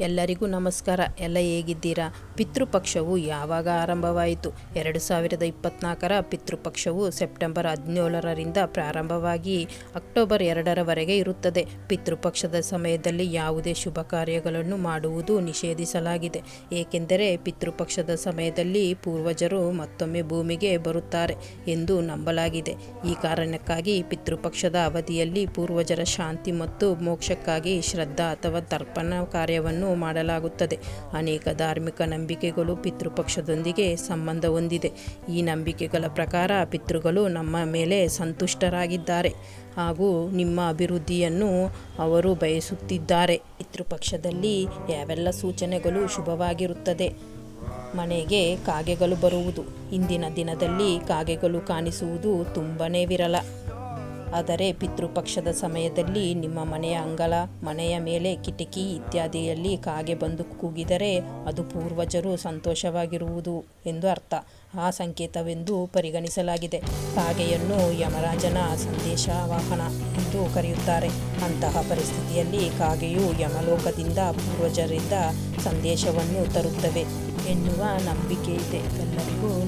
ಎಲ್ಲರಿಗೂ ನಮಸ್ಕಾರ. ಎಲ್ಲ ಹೇಗಿದ್ದೀರಾ? ಪಿತೃಪಕ್ಷವು ಯಾವಾಗ ಆರಂಭವಾಯಿತು? ಎರಡು ಸಾವಿರದ ಇಪ್ಪತ್ನಾಲ್ಕರ ಪಿತೃಪಕ್ಷವು ಸೆಪ್ಟೆಂಬರ್ ಹದಿನೇಳರಿಂದ ಪ್ರಾರಂಭವಾಗಿ ಅಕ್ಟೋಬರ್ ಎರಡರವರೆಗೆ ಇರುತ್ತದೆ. ಪಿತೃಪಕ್ಷದ ಸಮಯದಲ್ಲಿ ಯಾವುದೇ ಶುಭ ಕಾರ್ಯಗಳನ್ನು ಮಾಡುವುದು ನಿಷೇಧಿಸಲಾಗಿದೆ. ಏಕೆಂದರೆ ಪಿತೃಪಕ್ಷದ ಸಮಯದಲ್ಲಿ ಪೂರ್ವಜರು ಮತ್ತೊಮ್ಮೆ ಭೂಮಿಗೆ ಬರುತ್ತಾರೆ ಎಂದು ನಂಬಲಾಗಿದೆ. ಈ ಕಾರಣಕ್ಕಾಗಿ ಪಿತೃಪಕ್ಷದ ಅವಧಿಯಲ್ಲಿ ಪೂರ್ವಜರ ಶಾಂತಿ ಮತ್ತು ಮೋಕ್ಷಕ್ಕಾಗಿ ಶ್ರದ್ಧಾ ಅಥವಾ ತರ್ಪಣ ಕಾರ್ಯವನ್ನು ಮಾಡಲಾಗುತ್ತದೆ. ಅನೇಕ ಧಾರ್ಮಿಕ ನಂಬಿಕೆಗಳು ಪಿತೃಪಕ್ಷದೊಂದಿಗೆ ಸಂಬಂಧ ಹೊಂದಿದೆ. ಈ ನಂಬಿಕೆಗಳ ಪ್ರಕಾರ ಪಿತೃಗಳು ನಮ್ಮ ಮೇಲೆ ಸಂತುಷ್ಟರಾಗಿದ್ದಾರೆ ಹಾಗೂ ನಿಮ್ಮ ಅಭಿವೃದ್ಧಿಯನ್ನು ಅವರು ಬಯಸುತ್ತಿದ್ದಾರೆ. ಪಿತೃಪಕ್ಷದಲ್ಲಿ ಯಾವೆಲ್ಲ ಸೂಚನೆಗಳು ಶುಭವಾಗಿರುತ್ತದೆ? ಮನೆಗೆ ಕಾಗೆಗಳು ಬರುವುದು. ಇಂದಿನ ದಿನದಲ್ಲಿ ಕಾಗೆಗಳು ಕಾಣಿಸುವುದು ತುಂಬನೇ ವಿರಳ. ಆದರೆ ಪಿತೃಪಕ್ಷದ ಸಮಯದಲ್ಲಿ ನಿಮ್ಮ ಮನೆಯ ಅಂಗಳ, ಮನೆಯ ಮೇಲೆ ಕಿಟಕಿ ಇತ್ಯಾದಿಯಲ್ಲಿ ಕಾಗೆ ಬಂದು ಕೂಗಿದರೆ ಅದು ಪೂರ್ವಜರು ಸಂತೋಷವಾಗಿರುವುದು ಎಂದು ಅರ್ಥ. ಆ ಸಂಕೇತವೆಂದು ಪರಿಗಣಿಸಲಾಗಿದೆ. ಕಾಗೆಯನ್ನು ಯಮರಾಜನ ಸಂದೇಶವಾಹನ ಎಂದು ಕರೆಯುತ್ತಾರೆ. ಅಂತಹ ಪರಿಸ್ಥಿತಿಯಲ್ಲಿ ಕಾಗೆಯು ಯಮಲೋಕದಿಂದ ಪೂರ್ವಜರಿಂದ ಸಂದೇಶವನ್ನು ತರುತ್ತವೆ ಎನ್ನುವ ನಂಬಿಕೆ ಇದೆ. ಎಲ್ಲರಿಗೂ